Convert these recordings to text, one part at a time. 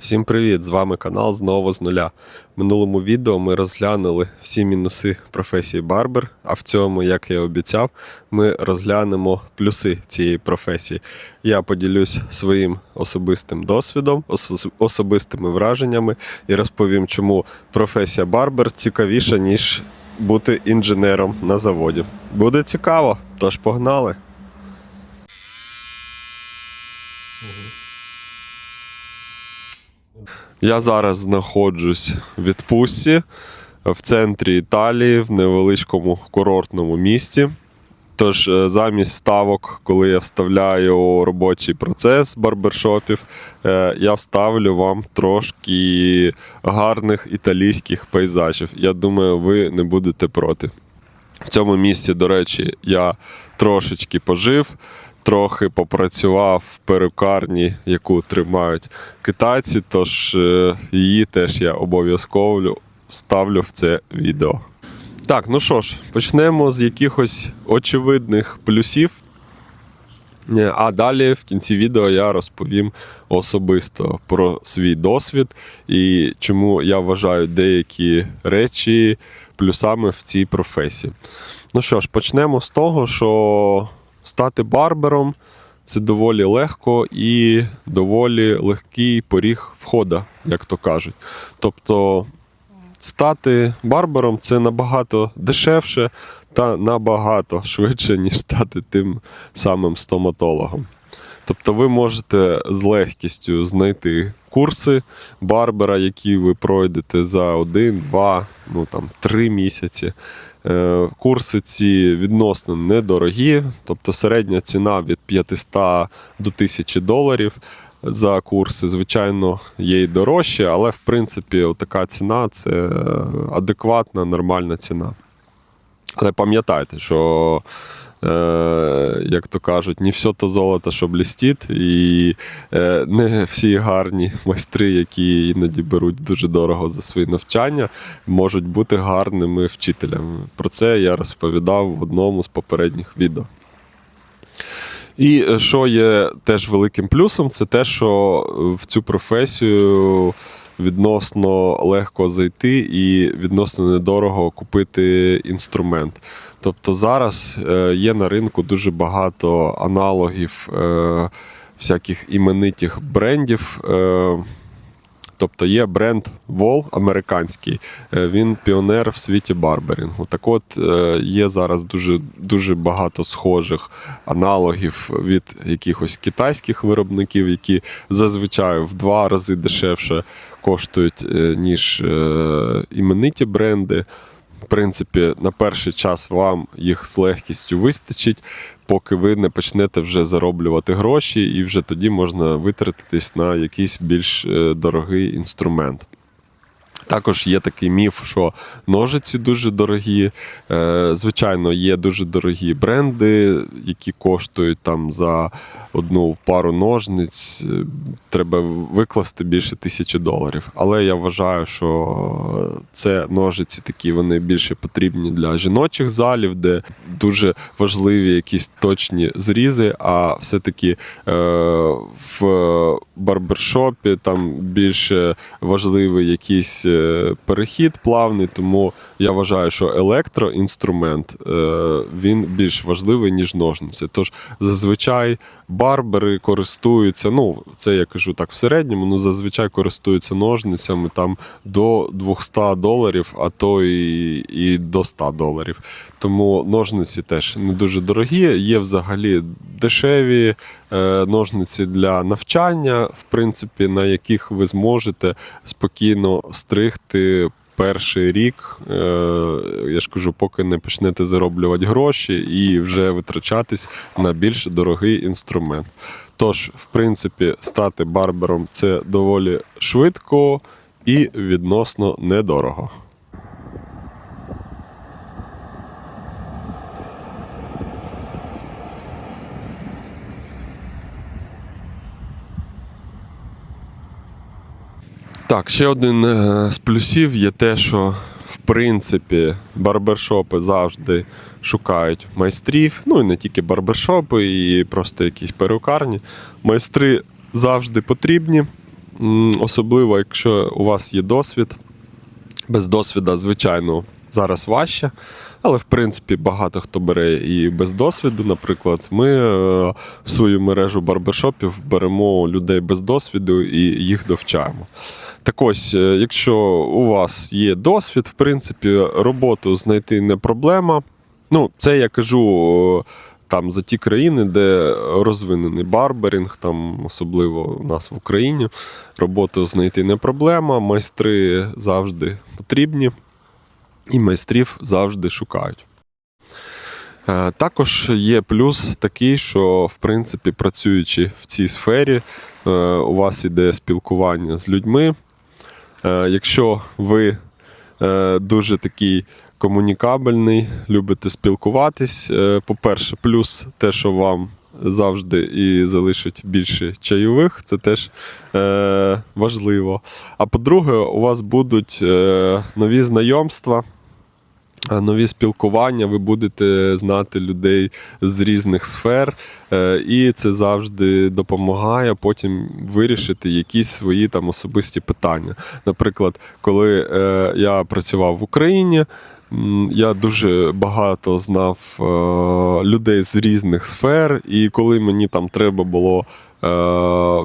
Всім привіт! З вами канал знову з нуля. В минулому відео ми розглянули всі мінуси професії барбер, а в цьому, як я обіцяв, ми розглянемо плюси цієї професії. Я поділюсь своїм особистим досвідом, особистими враженнями і розповім, чому професія барбер цікавіша, ніж бути інженером на заводі. Буде цікаво, тож погнали! Я зараз знаходжусь в відпустці в центрі Італії, в невеличкому курортному місті. Тож, е, замість вставок, коли я вставляю робочий процес барбершопів, е, я вставлю вам трошки гарних італійських пейзажів. Я думаю, ви не будете проти. В цьому місці, до речі, я трошечки пожив, трохи попрацював в перукарні, яку тримають китайці, тож е, її теж я обов'язково вставлю в це відео. Так, ну що ж, почнемо з якихось очевидних плюсів. Е, А далі в кінці відео я розповім особисто про свій досвід і чому я вважаю деякі речі плюсами в цій професії. Ну що ж, почнемо з того, що стати барбером це доволі легко і доволі легкий поріг входа, як то кажуть. Тобто стати барбером це набагато дешевше та набагато швидше, ніж стати тим самим стоматологом. Тобто ви можете з легкістю знайти курси барбера, які ви пройдете за один, два, ну там три місяці. Е, Курси ці відносно недорогі, тобто середня ціна від 500 до 1000 доларів за курси. Звичайно, є й дорожче, але в принципі така ціна це адекватна, нормальна ціна. Але пам'ятайте, що, е, як то кажуть, не все то золото, що блістить, і е, не всі гарні майстри, які іноді беруть дуже дорого за свої навчання, можуть бути гарними вчителями. Про це я розповідав в одному з попередніх відео. І е, що є теж великим плюсом, це те, що в цю професію відносно легко зайти і відносно недорого купити інструмент. Тобто зараз е, є на ринку дуже багато аналогів е, всяких іменитих брендів. Е, Тобто є бренд Вол американський, він піонер в світі барберінгу. Так от є зараз дуже, дуже багато схожих аналогів від якихось китайських виробників, які зазвичай в два рази дешевше коштують, е, ніж е, імениті бренди. В принципі, на перший час вам їх з легкістю вистачить, поки ви не почнете вже зароблювати гроші, і вже тоді можна витратитись на якийсь більш е, дорогий інструмент. Також є такий міф, що ножиці дуже дорогі. Е, Звичайно, є дуже дорогі бренди, які коштують там за одну пару ножниць. е, Треба викласти більше тисячі доларів. Але я вважаю, що це ножиці такі, вони більше потрібні для жіночих залів, де дуже важливі якісь точні зрізи, а все-таки е, в барбершопі там більше важливий якийсь е, перехід плавний, тому я вважаю, що електроінструмент е, він більш важливий, ніж ножниці. Тож зазвичай барбери користуються, ну це я кажу так в середньому, ну зазвичай користуються ножницями там до 200 доларів, а то і, і до 100 доларів. Тому ножниці теж не дуже дорогі. Є взагалі дешеві е, ножниці для навчання, в принципі, на яких ви зможете спокійно стригти. Перший рік, е, я ж кажу, поки не почнете зароблювати гроші і вже витрачатись на більш дорогий інструмент. Тож, в принципі, стати барбером це доволі швидко і відносно недорого. Так, ще один е, з плюсів є те, що в принципі барбершопи завжди шукають майстрів. Ну і не тільки барбершопи, і просто якісь перукарні. Майстри завжди потрібні. особливо якщо у вас є досвід. Без досвіда, звичайно, зараз важче. Але в принципі багато хто бере і без досвіду. Наприклад, ми е, в свою мережу барбершопів беремо людей без досвіду і їх довчаємо. Так ось, е, якщо у вас є досвід, в принципі, роботу знайти не проблема. Ну, це я кажу там за ті країни, де розвинений барберінг, там особливо у нас в Україні. Роботу знайти не проблема, майстри завжди потрібні, і майстрів завжди шукають. Е, Також є плюс такий, що в принципі, працюючи в цій сфері, е, у вас іде спілкування з людьми. Е, Якщо ви е, дуже такий комунікабельний, любите спілкуватись, е, по-перше, плюс те, що вам завжди і залишать більше чайових, це теж важливо. А по-друге, у вас будуть нові знайомства. Е, Нові спілкування, ви будете знати людей з різних сфер, е, і це завжди допомагає потім вирішити якісь свої там особисті питання. Наприклад, коли е, я працював в Україні, я дуже багато знав людей з різних сфер, і коли мені там треба було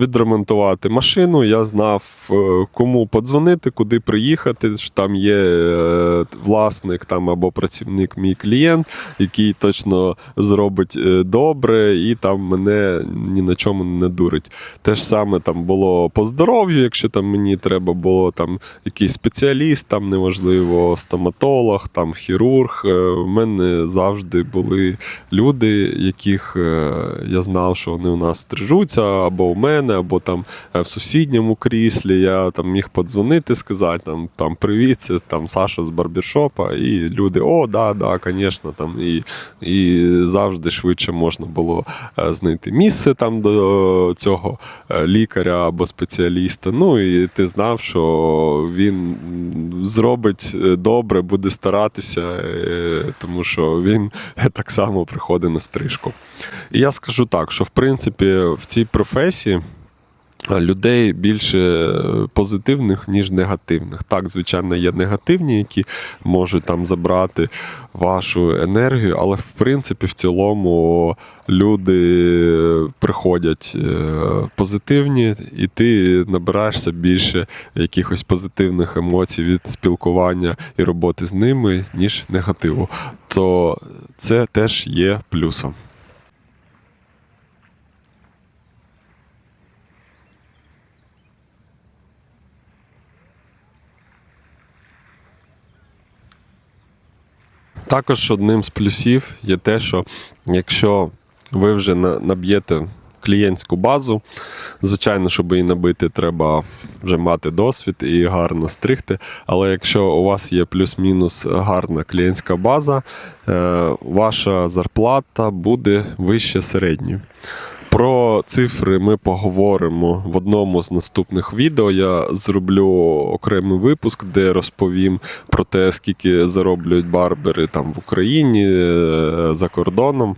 відремонтувати машину, я знав, е, кому подзвонити, куди приїхати. що Там є е, власник там або працівник, мій клієнт, який точно зробить е, добре, і там мене ні на чому не дурить. Те ж саме там було по здоров'ю, якщо там мені треба було там якийсь спеціаліст, там неважливо, стоматолог, там хірург. Е, В мене завжди були люди, яких е, я знав, що вони у нас стрижуться, або у мене, або там е, в сусідньому кріслі. Я там міг подзвонити, сказати там, там привіт, це там Саша з барбершопа, і люди, о, да, да, звісно, там і, і завжди швидше можна було е, знайти місце там до цього е, лікаря або спеціаліста. Ну і ти знав, що він зробить добре, буде старатися, тому що він так само приходить на стрижку. І я скажу так, що в принципі в цій професії. Людей більше позитивних, ніж негативних. Так, звичайно, є негативні, які можуть там забрати вашу енергію, але в принципі, в цілому люди приходять е, позитивні, і ти набираєшся більше якихось позитивних емоцій від спілкування і роботи з ними, ніж негативу. То це теж є плюсом. Також одним з плюсів є те, що якщо ви вже наб'єте клієнтську базу, звичайно, щоб її набити, треба вже мати досвід і гарно стригти. Але якщо у вас є плюс-мінус гарна клієнтська база, е, ваша зарплата буде вище середньої. Про цифри ми поговоримо в одному з наступних відео. Я зроблю окремий випуск, де розповім про те, скільки зароблюють барбери там в Україні е, за кордоном.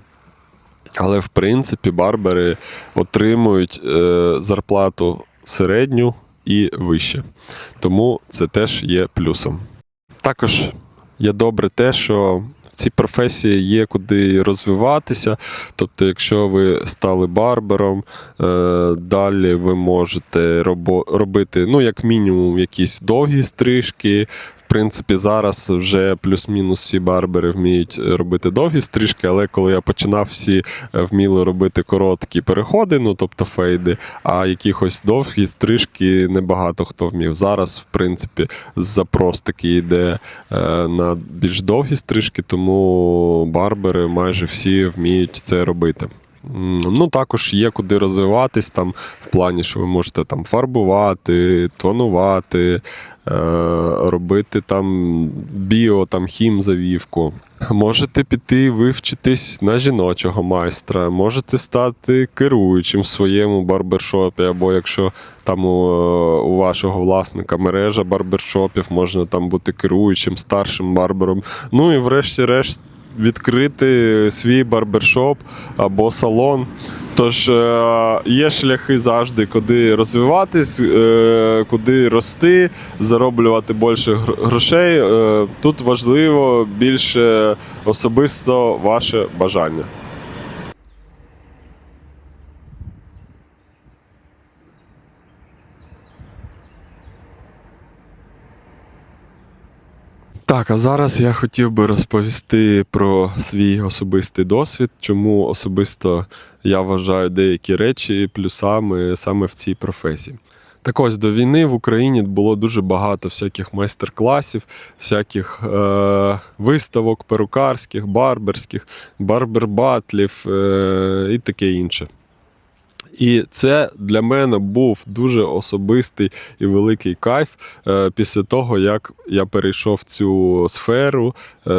Але в принципі барбери отримують е, зарплату середню і вище. Тому це теж є плюсом. Також є добре те, що цій професії є куди розвиватися. Тобто, якщо ви стали барбером, е, далі ви можете робити, ну, як мінімум, якісь довгі стрижки. Принципі, зараз вже плюс-мінус всі барбери вміють робити довгі стрижки, але коли я починав, всі е, вміли робити короткі переходи, ну тобто фейди, а якихось довгі стрижки небагато хто вмів. Зараз, в принципі, запрос такий йде е, на більш довгі стрижки, тому барбери майже всі вміють це робити. Ну, також є куди розвиватись там в плані, що ви можете там фарбувати, тонувати, е, робити там біо, там хімзавівку. Можете піти вивчитись на жіночого майстра, можете стати керуючим в своєму барбершопі, або якщо там у, у вашого власника мережа барбершопів, можна там бути керуючим, старшим барбером. Ну і врешті-решт відкрити свій барбершоп або салон. Тож е, є шляхи завжди, куди розвиватись, е, куди рости, зароблювати більше грошей. Е, Тут важливо більше особисто ваше бажання. Так, а зараз я хотів би розповісти про свій особистий досвід, чому особисто я вважаю деякі речі плюсами саме в цій професії. Так ось до війни в Україні було дуже багато всяких майстер-класів, всяких е- виставок перукарських, барберських, барбер-батлів е- і таке інше. І це для мене був дуже особистий і великий кайф е, після того, як я перейшов цю сферу е,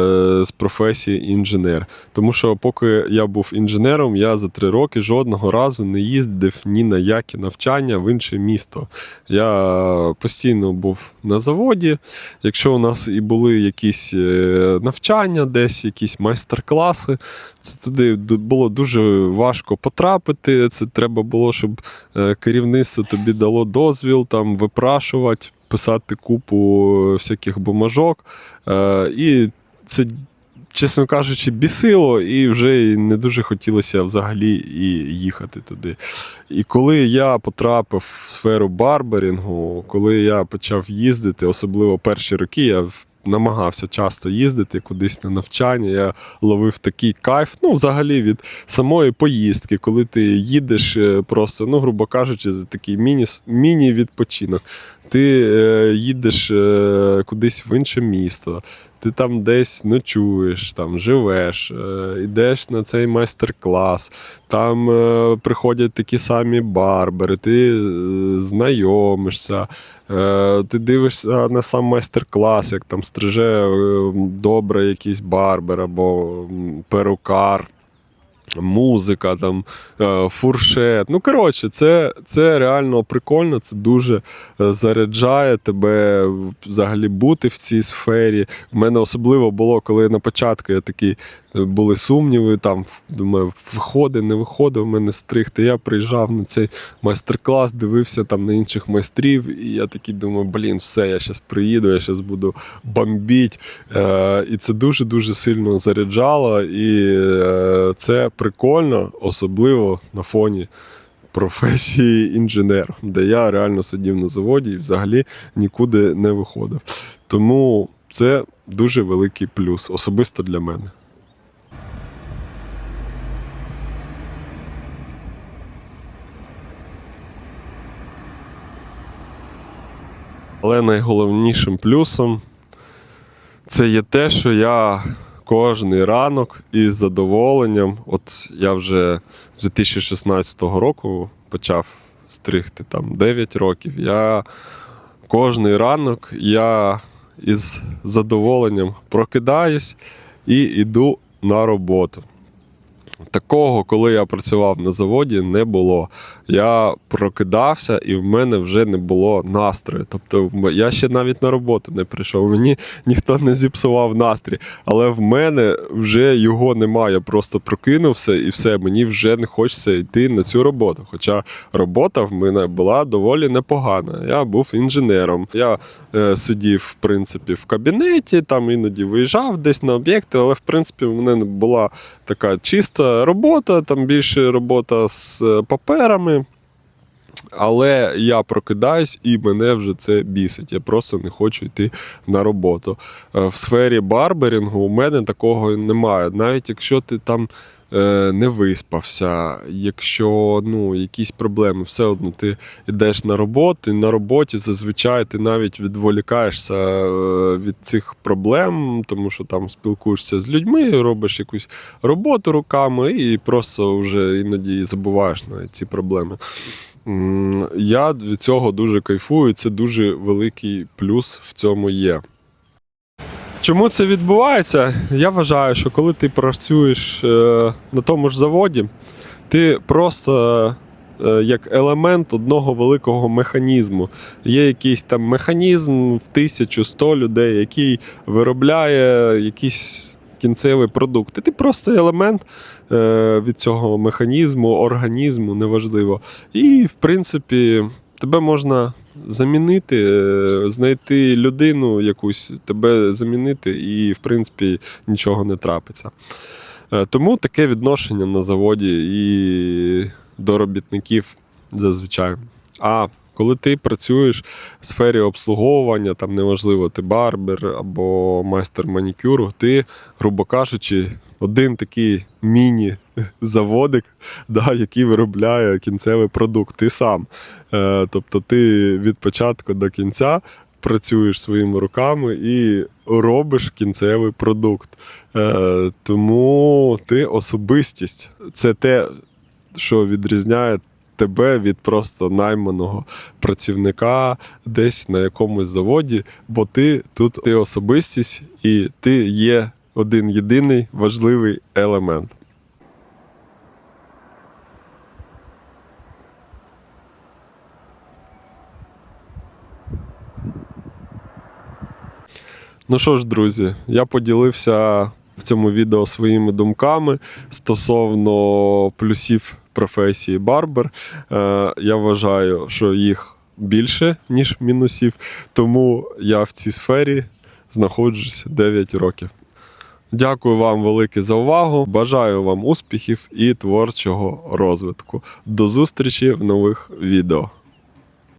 з професії інженер. Тому що поки я був інженером, я за три роки жодного разу не їздив ні на які навчання в інше місто. Я постійно був на заводі. Якщо у нас і були якісь е, навчання, десь якісь майстер-класи, це туди було дуже важко потрапити. Це треба було, щоб е, керівництво тобі дало дозвіл там випрашувати, писати купу всяких бумажок. Е, І це, чесно кажучи, бісило, і вже не дуже хотілося взагалі і їхати туди. І коли я потрапив в сферу барберінгу, коли я почав їздити, особливо перші роки, я намагався часто їздити кудись на навчання. Я ловив такий кайф. Ну, взагалі, від самої поїздки, коли ти їдеш е, просто, ну, грубо кажучи, за такий міні, міні-відпочинок. Ти е, їдеш е, кудись в інше місто. Ти там десь ночуєш, там живеш, е, йдеш на цей майстер-клас, там е, приходять такі самі барбери, ти е, знайомишся, ти дивишся на сам майстер-клас, як там стриже добре якийсь барбер або перукар. Музика, там, е, фуршет. Ну, коротше, це, це реально прикольно, це дуже е, заряджає тебе взагалі бути в цій сфері. У мене особливо було, коли на початку я такий були сумніви, там думаю, виходить, не виходить в мене стригти. Я приїжджав на цей майстер-клас, дивився там на інших майстрів, і я такий думаю, блін, все, я зараз приїду, я зараз буду бомбіть. Е, і це дуже-дуже сильно заряджало, і е, це прикольно, особливо на фоні. Професії інженер, де я реально сидів на заводі і взагалі нікуди не виходив. Тому це дуже великий плюс, особисто для мене. Але найголовнішим плюсом це є те, що я кожний ранок із задоволенням, от я вже з 2016 року почав стригти там 9 років. Я кожний ранок я із задоволенням прокидаюсь і йду на роботу. Такого, коли я працював на заводі, не було. Я прокидався, і в мене вже не було настрою. Тобто, я ще навіть на роботу не прийшов. Мені ніхто не зіпсував настрій, але в мене вже його немає. Я просто прокинувся і все. Мені вже не хочеться йти на цю роботу. Хоча робота в мене була доволі непогана. Я був інженером. Я е, сидів, в принципі, в кабінеті, там іноді виїжджав десь на об'єкти, але в принципі в мене була така чиста робота, там більше робота з е, паперами. Але я прокидаюсь і мене вже це бісить. Я просто не хочу йти на роботу. Е, В сфері барберінгу у мене такого немає. Навіть якщо ти там не виспався, якщо ну, якісь проблеми, все одно ти йдеш на роботу, і на роботі зазвичай ти навіть відволікаєшся е, від цих проблем, тому що там спілкуєшся з людьми, робиш якусь роботу руками і просто вже іноді забуваєш на ці проблеми. Я від цього дуже кайфую, це дуже великий плюс в цьому є. Чому це відбувається? Я вважаю, що коли ти працюєш е, на тому ж заводі, ти просто е, як елемент одного великого механізму. Є якийсь там механізм в тисячу сто людей, який виробляє якісь. кінцевий продукт. І ти просто елемент е, від цього механізму, організму, неважливо. І, в принципі, тебе можна замінити, е, знайти людину якусь, тебе замінити, і, в принципі, нічого не трапиться. Е, Тому таке відношення на заводі і до робітників зазвичай. А коли ти працюєш в сфері обслуговування, там неважливо, ти барбер або майстер манікюру, ти, грубо кажучи, один такий міні-заводик, да, який виробляє кінцевий продукт. Ти сам. Е, тобто ти від початку до кінця працюєш своїми руками і робиш кінцевий продукт. Е, тому ти особистість. Це те, що відрізняє тебе від просто найманого працівника десь на якомусь заводі, бо ти тут ти особистість і ти є один єдиний важливий елемент. Ну що ж, друзі, я поділився в цьому відео своїми думками стосовно плюсів професії барбер. Е, я вважаю, що їх більше, ніж мінусів, тому я в цій сфері знаходжусь 9 років. Дякую вам велике за увагу. Бажаю вам успіхів і творчого розвитку. До зустрічі в нових відео.